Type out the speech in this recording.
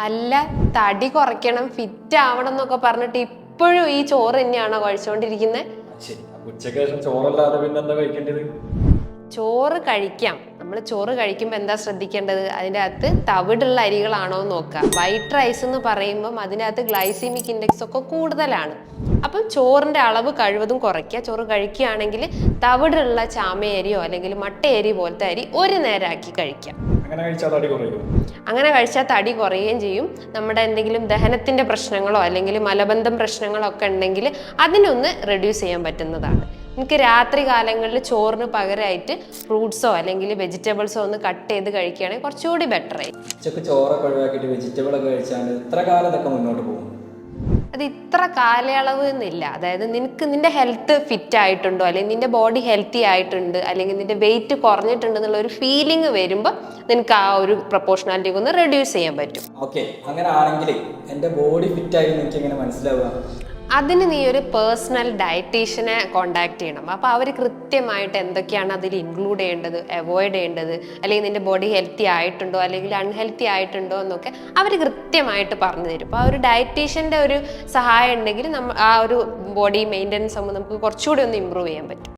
അല്ല തടി കുറയ്ക്കണം ഫിറ്റ് ആവണം എന്നൊക്കെ പറഞ്ഞിട്ട് ഇപ്പോഴും ഈ ചോറ് തന്നെയാണോ കഴിച്ചുകൊണ്ടിരിക്കുന്നത് ശരി അപ്പൊ ഉച്ചയ്ക്ക് ശേഷം ചോറല്ലാതെ പിന്നെ എന്താ കഴിക്കേണ്ടത്? ചോറ് കഴിക്കാം. നമ്മൾ ചോറ് കഴിക്കുമ്പോൾ എന്താ ശ്രദ്ധിക്കേണ്ടത്? അതിന്റെ അകത്ത് തവിടുള്ള അരികളാണോ എന്ന് നോക്കുക വൈറ്റ് റൈസ് എന്ന് പറയുമ്പം അതിനകത്ത് ഗ്ലൈസിമിക് ഇൻഡെക്സ് ഒക്കെ കൂടുതലാണ്. അപ്പം ചോറിന്റെ അളവ് കഴിവതും കുറയ്ക്കുക. ചോറ് കഴിക്കുകയാണെങ്കിൽ തവിടുള്ള ചാമയരിയോ അല്ലെങ്കിൽ മട്ടയരി പോലത്തെ അരി ഒരു നേരമാക്കി കഴിക്കുക അങ്ങനെ കഴിച്ചാൽ തടി കുറയും. അങ്ങനെ കഴിച്ചാൽ തടി കുറയുകയും ചെയ്യും. നമ്മുടെ എന്തെങ്കിലും ദഹനത്തിന്റെ പ്രശ്നങ്ങളോ അല്ലെങ്കിൽ മലബന്ധം പ്രശ്നങ്ങളോ ഒക്കെ ഉണ്ടെങ്കിൽ അതിനൊന്ന് റെഡ്യൂസ് ചെയ്യാൻ പറ്റുന്നതാണ്. എനിക്ക് രാത്രി കാലങ്ങളിൽ ചോറിന് പകരമായിട്ട് ഫ്രൂട്ട്സോ അല്ലെങ്കിൽ വെജിറ്റബിൾസോ ഒന്ന് കട്ട് ചെയ്ത് കഴിക്കുകയാണെങ്കിൽ കുറച്ചുകൂടി ബെറ്റർ ആയി ഉച്ചയ്ക്ക് ചോറൊക്കെ ഒഴിവാക്കിയിട്ട് വെജിറ്റബിൾ ഒക്കെ കഴിച്ചാൽ ഇത്ര കാലം ഇതൊക്കെ മുന്നോട്ട് പോകും. അത് ഇത്ര കാലയളവ് എന്നില്ല അതായത് നിനക്ക് നിന്റെ ഹെൽത്ത് ഫിറ്റ് ആയിട്ടുണ്ടോ? അല്ലെങ്കിൽ നിന്റെ ബോഡി ഹെൽത്തി ആയിട്ടുണ്ട്? അല്ലെങ്കിൽ നിന്റെ വെയിറ്റ് കുറഞ്ഞിട്ടുണ്ട് എന്നുള്ള ഒരു ഫീലിംഗ് വരുമ്പോൾ നിനക്ക് ആ ഒരു പ്രൊപ്പോർഷണാലിറ്റി ഒന്ന് റെഡ്യൂസ് ചെയ്യാൻ പറ്റും. ഓക്കെ അങ്ങനെ ആണെങ്കിൽ എന്റെ ബോഡി ഫിറ്റ് ആയി എനിക്ക് എങ്ങനെ മനസ്സിലാവുക? അതിന് നീ ഒരു പേഴ്സണൽ ഡയറ്റീഷ്യനെ കോണ്ടാക്ട് ചെയ്യണം. അപ്പോൾ അവർ കൃത്യമായിട്ട് എന്തൊക്കെയാണ് അതിൽ ഇൻക്ലൂഡ് ചെയ്യേണ്ടത് അവോയ്ഡ് ചെയ്യേണ്ടത് അല്ലെങ്കിൽ നിന്റെ ബോഡി ഹെൽത്തി ആയിട്ടുണ്ടോ അല്ലെങ്കിൽ അൺഹെൽത്തി ആയിട്ടുണ്ടോ എന്നൊക്കെ അവർ കൃത്യമായിട്ട് പറഞ്ഞു തരും. അപ്പോൾ ആ ഒരു ഡയറ്റീഷ്യന്റെ ഒരു സഹായം ഉണ്ടെങ്കിൽ നമ്മ ആ ഒരു ബോഡി മെയിന്റനൻസ് ആകുമ്പോൾ നമുക്ക് കുറച്ചുകൂടി ഒന്ന് ഇമ്പ്രൂവ് ചെയ്യാൻ പറ്റും.